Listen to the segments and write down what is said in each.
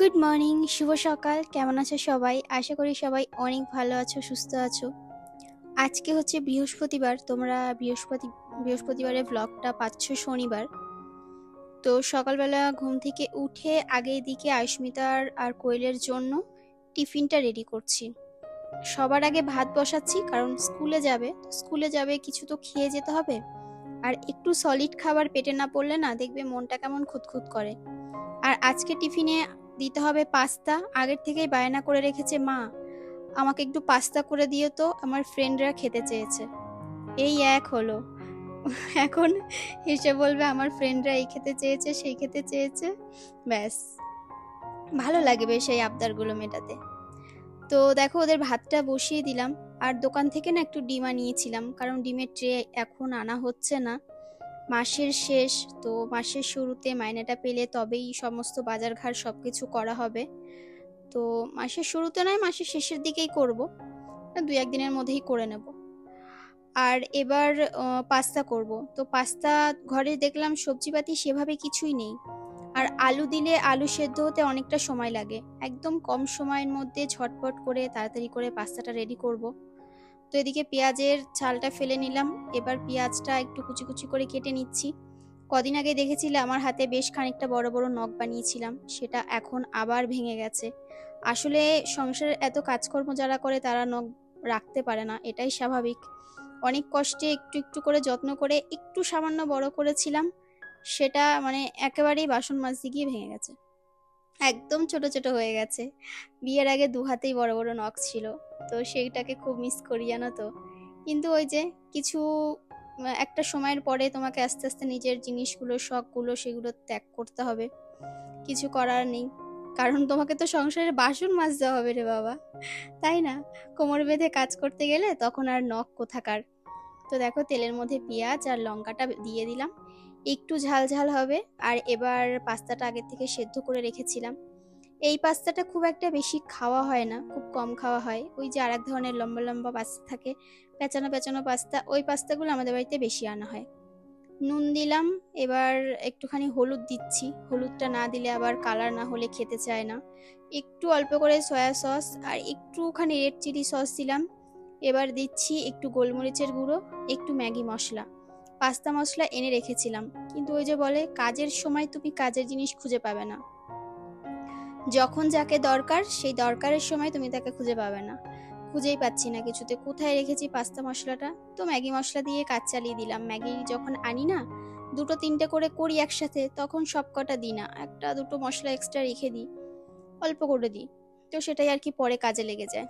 Good morning, শুভ সকাল। কেমন আছো সবাই? আশা করি সবাই অনেক ভালো আছো, সুস্থ আছো। আজকে হচ্ছে বৃহস্পতিবার, তোমরা বৃহস্পতি, বৃহস্পতিবারের ব্লগটা পাচ্ছ শনিবার। তো সকালবেলা ঘুম থেকে উঠে আগে দিকে আয়ুষ্মিতার আর কোয়েলের জন্য টিফিনটা রেডি করছি। সবার আগে ভাত বসাচ্ছি, কারণ স্কুলে যাবে। স্কুলে যাবে, কিছু তো খেয়ে যেতে হবে। আর একটু সলিড খাবার পেটে না পড়লে না দেখবে মনটা কেমন খুঁতখুত করে। আর আজকে টিফিনে দিতে হবে পাস্তা। আগের থেকেই বায়না করে রেখেছে মা। আমাকে একটু পাস্তা করে দিও তো, আমার ফ্রেন্ডরা খেতে চেয়েছে। এই এক হলো। এখন এসে বলবে আমার ফ্রেন্ডরা এই খেতে চেয়েছে, সেই খেতে চেয়েছে। ব্যাস। ভালো লাগবে সেই আবদারগুলো মেটাতে। তো দেখো ওদের ভাতটা বসিয়ে দিলাম। আর দোকান থেকে না একটু ডিম আনিয়েছিলাম, কারণ ডিমের ট্রে এখন আনা হচ্ছে না। মাসের শেষ, তো মাসের শুরুতে মাইনেটা পেলে তবেই সমস্ত বাজার ঘাট সব কিছু করা হবে। তো মাসের শুরুতে নয়, মাসের শেষের দিকেই করব। দুই একদিনের মধ্যেই করে নেব। আর এবার পাস্তা করব। তো পাস্তা ঘরে দেখলাম সবজিপাতি সেভাবে কিছুই নেই। আর আলু দিলে আলু সেদ্ধ হতে অনেকটা সময় লাগে। একদম কম সময়ের মধ্যে ঝটপট করে তাড়াতাড়ি করে পাস্তাটা রেডি করব। তো এদিকে পেঁয়াজের ছালটা ফেলে নিলাম। এবার পেঁয়াজটা একটু কুচি কুচি করে কেটে নিচ্ছি। কদিন আগে দেখেছিলে আমার হাতে বেশ খানিকটা বড় বড় নখ বানিয়েছিলাম, সেটা এখন আবার ভেঙে গেছে। আসলে সংসারের এত কাজকর্ম যারা করে তারা নখ রাখতে পারে না, এটাই স্বাভাবিক। অনেক কষ্টে একটু একটু করে যত্ন করে একটু সামান্য বড় করেছিলাম, সেটা মানে একেবারেই বাসন মাজতে গিয়ে ভেঙে গেছে। একদম ছোট ছোট হয়ে গেছে। বিয়ের আগে দু হাতেই বড় বড় নখ ছিল, তো সেইটাকে খুব মিস করি, জানো তো? কিন্তু ওই যে কিছু একটা সময়ের পরে তোমাকে আস্তে আস্তে নিজের জিনিসগুলো, শখগুলো সেগুলো ত্যাগ করতে হবে। কিছু করার নেই। কারণ তোমাকে তো সংসারের বাসন মাজতে হবে রে বাবা। তাই না? কোমর বেঁধে কাজ করতে গেলে তখন আর নখ কোথাকার? তো দেখো, তেলের মধ্যে পেঁয়াজ আর লঙ্কাটা দিয়ে দিলাম। একটু ঝাল ঝাল হবে। আর এবার পাস্তাটা আগের থেকে সেদ্ধ করে রেখেছিলাম। এই পাস্তাটা খুব একটা বেশি খাওয়া হয় না, খুব কম খাওয়া হয়। ওই যে আরেক ধরনের লম্বা লম্বা পাস্তা থাকে, পেঁচানো পেঁচানো পাস্তা, ওই পাস্তাগুলো আমাদের বাড়িতে বেশি আনা হয়। নুন দিলাম, এবার একটুখানি হলুদ দিচ্ছি। হলুদটা না দিলে আবার কালার না হলে খেতে চায় না। একটু অল্প করে সয়া সস আর একটুখানি রেড চিলি সস দিলাম। এবার দিচ্ছি একটু গোলমরিচের গুঁড়ো, একটু ম্যাগি মশলা। পাস্তা মশলা এনে রেখেছিলাম। কিন্তু ওই যে বলে, কাজের সময় তুমি কাজের জিনিস খুঁজে পাবে না। যখন যাকে দরকার, সেই দরকারের সময় তুমি তাকে খুঁজে পাবে না। খুঁজেই পাচ্ছি না কিছুতে। কোথায় রেখেছি পাস্তা মশলাটা? তো ম্যাগি মশলা দিয়ে কাজ চালিয়ে দিলাম। ম্যাগি যখন আনি না, দুটো তিনটে করে করি একসাথে, তখন সব কটা দিই না। একটা দুটো মশলা এক্সট্রা রেখে দিই, অল্প করে দিই। তো সেটাই আর কি পরে কাজে লেগে যায়।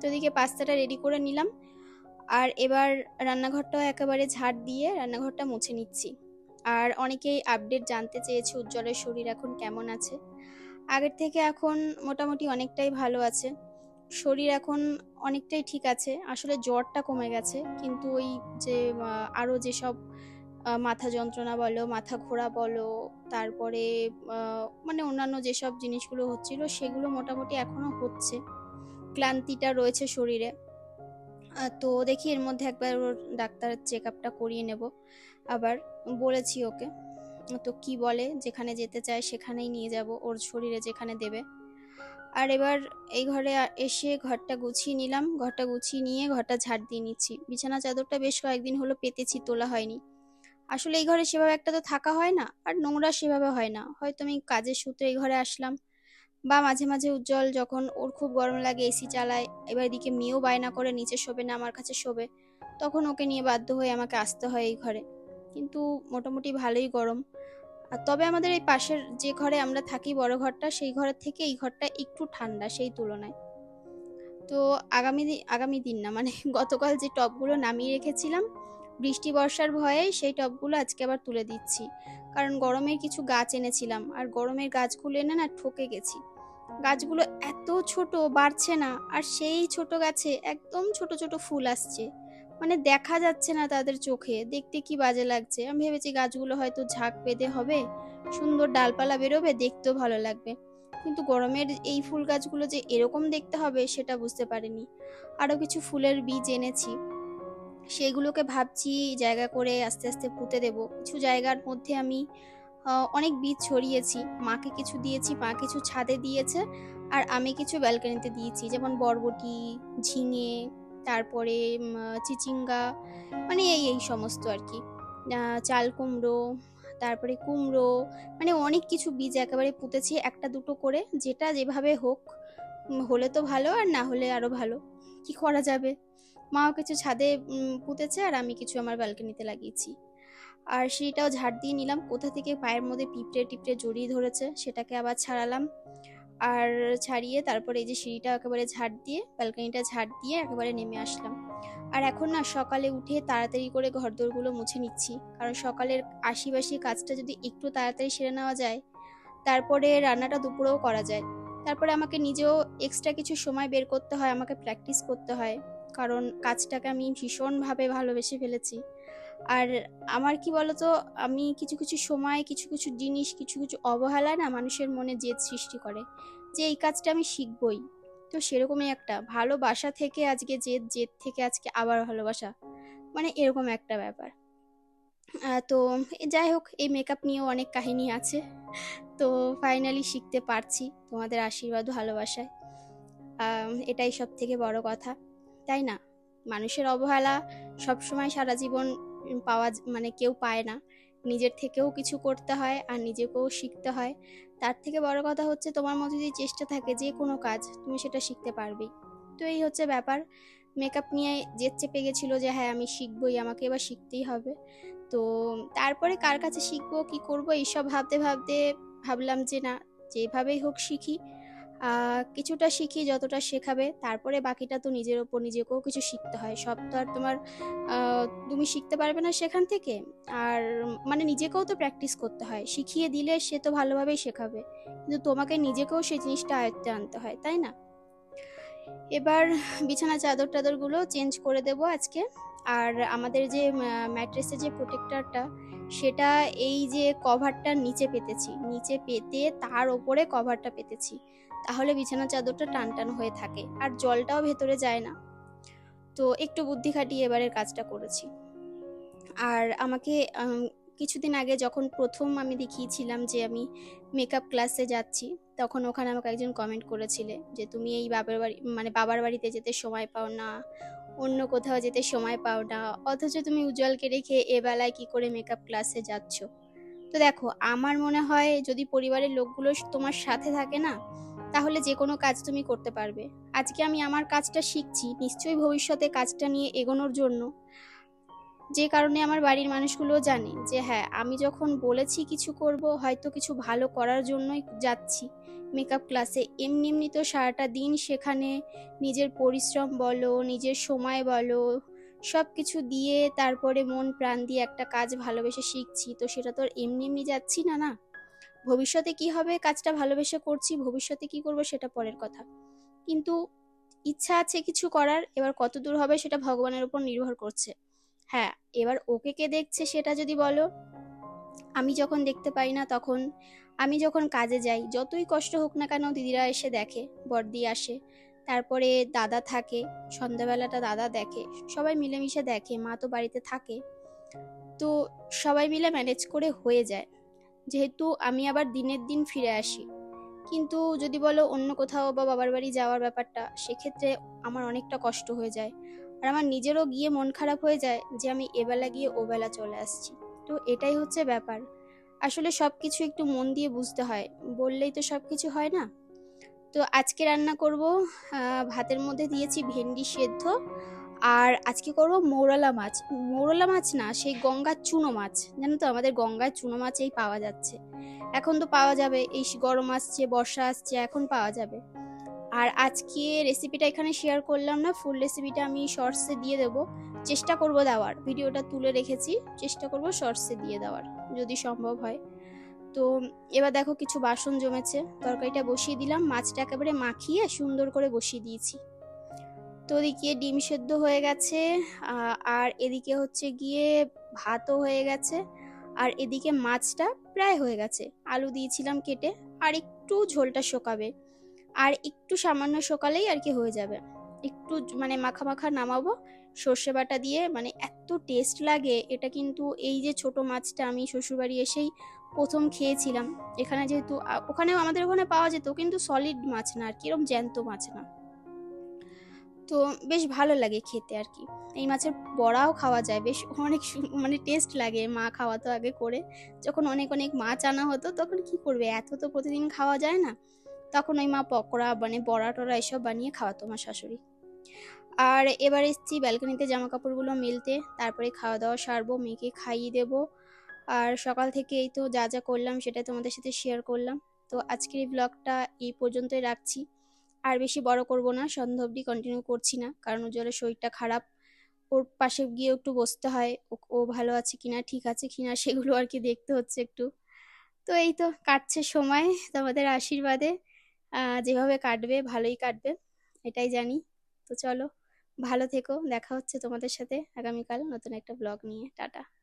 তো এদিকে পাস্তাটা রেডি করে নিলাম। আর এবার রান্নাঘরটাও একেবারে ঝাড় দিয়ে রান্নাঘরটা মুছে নিচ্ছি। আর অনেকেই আপডেট জানতে চেয়েছে উজ্জ্বলের শরীর এখন কেমন আছে। আগের থেকে এখন মোটামুটি অনেকটাই ভালো আছে। শরীর এখন অনেকটাই ঠিক আছে। আসলে জ্বরটা কমে গেছে। কিন্তু ওই যে আরও যেসব মাথা যন্ত্রণা বলো, মাথা ঘোরা বলো, তারপরে মানে অন্যান্য যেসব জিনিসগুলো হচ্ছিল, সেগুলো মোটামুটি এখনও হচ্ছে। ক্লান্তিটা রয়েছে শরীরে। তো দেখি এর মধ্যে একবার ওর ডাক্তার চেক আপটা করিয়ে নেব। আবার বলেছি ওকে, তো কি বলে, যেখানে যেতে চায় সেখানেই নিয়ে যাব, ওর শরীরে যেখানে দেবে। আর এবার এই ঘরে এসে ঘরটা গুছিয়ে নিলাম, ঘরটা গুছিয়ে নিয়ে ঘরটা ঝাড় দিয়ে নিচ্ছি। বিছানা চাদরটা বেশ কয়েকদিন হলো পেতেছি, তোলা হয়নি। আসলে এই ঘরে সেভাবে একটা তো থাকা হয় না, আর নোংরা সেভাবে হয় না। হয়তো আমি কাজের সূত্রে এই ঘরে আসলাম। বা মাঝে মাঝে উজ্জ্বল যখন ওর খুব গরম লাগে এসি চালায়, এবার এদিকে মেয়েও বায়না করে নিচে শোবে না, আমার কাছে শোবে। তখন ওকে নিয়ে বাধ্য হয়ে আমাকে আসতে হয় এই ঘরে। কিন্তু মোটামুটি ভালোই গরম। আর তবে আমাদের এই পাশের যে ঘরে আমরা থাকি বড় ঘরটা, সেই ঘরের থেকে এই ঘরটা একটু ঠান্ডা সেই তুলনায়। তো আগামী আগামী দিন না মানে গতকাল যে টবগুলো নামিয়ে রেখেছিলাম, বৃষ্টি বর্ষার ভয়ে সেই টবগুলো আজকে আবার তুলে দিচ্ছি। কারণ গরমের কিছু গাছ এনেছিলাম, আর গরমের গাছগুলো এনে না ঠকে গেছি। গাছগুলো এত ছোট, বাড়ছে না। আর সেই ছোট গাছে একদম ছোট ছোট ফুল আসছে। মানে দেখা যাচ্ছে না তাদের চোখে। দেখতে কি বাজে লাগছে? আমি ভেবেছি গাছগুলো হয়তো ঝাঁক বেঁধে হবে, সুন্দর ডালপালা বেরোবে, দেখতেও ভালো লাগবে। কিন্তু গরমের এই ফুল গাছগুলো যে এরকম দেখতে হবে, সেটা বুঝতে পারিনি। আরও কিছু ফুলের বীজ এনেছি। সেগুলোকে ভাবছি জায়গা করে আস্তে আস্তে পুঁতে দেব। কিছু জায়গার মধ্যে আমি অনেক বীজ ছড়িয়েছি। মাকে কিছু দিয়েছি, মা কিছু ছাদে দিয়েছে আর আমি কিছু ব্যালকনিতে দিয়েছি। যেমন বরবটি, ঝিঙে, তারপরে চিচিঙ্গা মানে এই এই সমস্ত আর কি। চাল কুমড়ো, তারপরে কুমড়ো মানে অনেক কিছু বীজ একেবারে পুঁতেছি একটা দুটো করে। যেটা যেভাবে হোক হলে তো ভালো আর না হলে আরও ভালো। কি করা যাবে? মাও কিছু ছাদে পুঁতেছে আর আমি কিছু আমার ব্যালকনিতে লাগিয়েছি। আর সিঁড়িটাও ঝাড় দিয়ে নিলাম। কোথা থেকে পায়ের মধ্যে পিঁপড়ে টিপড়ে জড়িয়ে ধরেছে সেটাকে আবার ছাড়ালাম। আর ছাড়িয়ে তারপরে এই যে সিঁড়িটা একেবারে ঝাড় দিয়ে, ব্যালকনিটা ঝাড় দিয়ে একেবারে নেমে আসলাম। আর এখন না সকালে উঠে তাড়াতাড়ি করে ঘরদোরগুলো মুছে নিচ্ছি। কারণ সকালের আশিবাসি কাজটা যদি একটু তাড়াতাড়ি সেরে নেওয়া যায়, তারপরে রান্নাটা দুপুরেও করা যায়। তারপরে আমাকে নিজেও এক্সট্রা কিছু সময় বের করতে হয়, আমাকে প্র্যাকটিস করতে হয়। কারণ কাজটাকে আমি ভীষণভাবে ভালোবেসে ফেলেছি। আর আমার কি বলতো, আমি কিছু কিছু সময়, কিছু কিছু জিনিস, কিছু কিছু অবহেলা না মানুষের মনে জেদ সৃষ্টি করে যে এই কাজটা আমি শিখবই। তো সেরকমই একটা ভালোবাসা থেকে আজকে জেদ জেদ থেকে আজকে আবার ভালোবাসা। মানে এরকম একটা ব্যাপার। তো যাই হোক, এই মেকআপ নিয়েও অনেক কাহিনী আছে। তো ফাইনালি শিখতে পারছি তোমাদের আশীর্বাদ ভালোবাসায়। এটাই সব থেকে বড় কথা। তাই না? মানুষের অবহেলা সবসময় সারা জীবন পাওয়া মানে কেউ পায় না। নিজের থেকেও কিছু করতে হয় আর নিজেকেও শিখতে হয়। তার থেকে বড় কথা হচ্ছে তোমার মধ্যে যদি চেষ্টা থাকে যে কোনো কাজ, তুমি সেটা শিখতে পারবেই তো এই হচ্ছে ব্যাপার। মেকআপ নিয়ে জেদ চেপে গেছিল যে হ্যাঁ আমি শিখবই, আমাকে এবার শিখতেই হবে। তো তারপরে কার কাছে শিখব, কি করব, এইসব ভাবতে ভাবতে ভাবলাম যে না, যেভাবেই হোক শিখি। কিছুটা শিখি, যতটা শেখাবে। তারপরে বাকিটা তো নিজের ওপর নিজেকেও কিছু শিখতে হয়। সব তো আর তোমার তুমি শিখতে পারবে না সেখান থেকে। আর মানে নিজেকেও তো প্র্যাকটিস করতে হয়। শিখিয়ে দিলে সে তো ভালোভাবেই শেখাবে। কিন্তু তোমাকে নিজেকেও সেই জিনিসটা আয়ত্তে আনতে হয়, তাই না? এবার বিছানা চাদর টাদরগুলো চেঞ্জ করে দেব আজকে। আর আমাদের যে ম্যাট্রেসের যে প্রোটেক্টরটা সেটা এই যে কভারটার নিচে পেতেছি। নিচে পেতে তার ওপরে কভারটা পেতেছি। তাহলে বিছানা চাদরটা টান টান হয়ে থাকে আর জলটাও ভেতরে যায় না। তো একটু বুদ্ধি খাটিয়ে এবারের কাজটা করেছি। আর আমাকে কিছুদিন আগে যখন প্রথম আমি দেখিয়েছিলাম যে আমি মেকআপ ক্লাসে যাচ্ছি, তখন ওখানে আমাকে একজন কমেন্ট করেছিলে যে তুমি এই বাবার বাড়ি মানে বাবার বাড়িতে যেতে সময় পাও না, অন্য কোথাও যেতে সময় পাও না, অথচ তুমি উজ্জ্বলকে রেখে এবেলায় কি করে মেকআপ ক্লাসে যাচ্ছ। তো দেখো, আমার মনে হয় যদি পরিবারের লোকগুলো তোমার সাথে থাকে না তাহলে যে কোনো কাজ তুমি করতে পারবে। আজকে আমি আমার কাজটা শিখছি, নিশ্চয়ই ভবিষ্যতে কাজটা নিয়ে এগোনোর জন্য। যে কারণে আমার বাড়ির মানুষগুলো জানে যে হ্যাঁ আমি যখন বলেছি কিছু করব, হয়তো কিছু ভালো করার জন্যই যাচ্ছি মেকআপ ক্লাসে এমনি এমনি তো সারাটা দিন সেখানে নিজের পরিশ্রম বলো, নিজের সময় বলো সব কিছু দিয়ে তারপরে মন প্রাণ দিয়ে একটা কাজ ভালোবেসে শিখছি। তো সেটা তো এমনি এমনি যাচ্ছি না না? ভবিষ্যতে কি হবে, কাজটা ভালোবেসে করছি, ভবিষ্যতে কি করব সেটা পরের কথা। কিন্তু ইচ্ছা আছে কিছু করার, এবার কত দূর হবে সেটা ভগবানের উপর নির্ভর করছে। হ্যাঁ এবার ওকে কে দেখছে সেটা যদি বলো, আমি যখন দেখতে পাই না তখন আমি যখন কাজে যাই, যতই কষ্ট হোক না কেন দিদিরা এসে দেখে বর্দি আসে, তারপরে দাদা থাকে, সন্ধ্যাবেলাটা দাদা দেখে, সবাই মিলেমিশে দেখে, মা তো বাড়িতে থাকে, তো সবাই মিলে ম্যানেজ করে হয়ে যায়। যেহেতু আমি আবার দিনের দিন ফিরে আসি। কিন্তু যদি বলো অন্য কোথাও বা বাবার বাড়ি যাওয়ার ব্যাপারটা, সেক্ষেত্রে আমার অনেকটা কষ্ট হয়ে যায়। আর আমার নিজেরও গিয়ে মন খারাপ হয়ে যায় যে আমি এবেলা গিয়ে ওবেলা চলে আসছি। তো এটাই হচ্ছে ব্যাপার। আসলে সব কিছু একটু মন দিয়ে বুঝতে হয়। বললেই তো সব কিছু হয় না? তো আজকে রান্না করব ভাতের মধ্যে দিয়েছি ভেন্ডি সেদ্ধ। আর আজকে করব মৌরলা মাছ। মৌরলা মাছ না, সেই গঙ্গার চুনো মাছ। জানো তো, আমাদের গঙ্গার চুনো মাছ এই পাওয়া যাচ্ছে। এখন তো পাওয়া যাবে, এই গরম আসছে, বর্ষা আসছে, এখন পাওয়া যাবে। আর আজকে রেসিপিটা এখানে শেয়ার করলাম না ফুল রেসিপিটা আমি শর্টসে দিয়ে দেব। চেষ্টা করব দেওয়ার, ভিডিওটা তুলে রেখেছি, চেষ্টা করব শর্টসে দিয়ে দেওয়ার, যদি সম্ভব হয়। তো এবার দেখো, কিছু বাসন জমেছে, তরকারিটা বসিয়ে দিলাম, মাছটা একেবারে মাখিয়ে সুন্দর করে বসিয়ে দিয়েছি। তো ওদিকে ডিম সেদ্ধ হয়ে গেছে আর এদিকে হচ্ছে গিয়ে ভাতও হয়ে গেছে, আর এদিকে মাছটা প্রায় হয়ে গেছে। আলু দিয়েছিলাম কেটে, আর একটু ঝোলটা শোকাবে। আর একটু সামান্য সকালেই আর কি হয়ে যাবে। একটু মানে মাখা মাখা নামাবো, সর্ষে বাটা দিয়ে মানে এত টেস্ট লাগে, এটা কিন্তু এই যে ছোট মাছটা আমি শ্বশুরবাড়ি এসেই প্রথম খেয়েছিলাম। এখানে যেহেতু ওখানেও আমাদের ওখানে পাওয়া যেত, কিন্তু সলিড মাছ না, আর কি এরকম জ্যান্ত মাছ না। তো বেশ ভালো লাগে খেতে আর কি। এই মাছের বড়াও খাওয়া যায়, বেশ অনেক মানে টেস্ট লাগে। মা খাওয়াতো আগে করে। যখন অনেক অনেক মাছ আনা হতো, তখন কি করবে? এত তো প্রতিদিন খাওয়া যায় না। তখন ওই মা পকোড়া মানে বড়া টড়া এসব বানিয়ে খাওয়াতো আমার শাশুড়ি। আর এবার এসছি ব্যালকনিতে জামা কাপড়গুলো মেলতে। তারপরে খাওয়া দাওয়া সারবো, মেয়েকে খাইয়ে দেবো। আর সকাল থেকে এই তো যা যা করলাম সেটা তোমাদের সাথে শেয়ার করলাম। তো আজকের এই ব্লগটা এই পর্যন্তই রাখছি। আর বেশি বড় করব না, সন্ধ্যা অবধি কন্টিনিউ করছি না, কারণ উজ্জ্বলের শরীরটা খারাপ। ওর পাশে গিয়ে একটু বসতে হয়, ও- ভালো আছে কিনা, ঠিক আছে কিনা, সেগুলো আর কি দেখতে হচ্ছে একটু। তো এই তো কাটছে সময় তোমাদের আশীর্বাদে। যেভাবে কাটবে ভালোই কাটবে, এটাই জানি। তো চলো, ভালো থেকো, দেখা হচ্ছে তোমাদের সাথে আগামীকাল নতুন একটা ব্লগ নিয়ে। টাটা।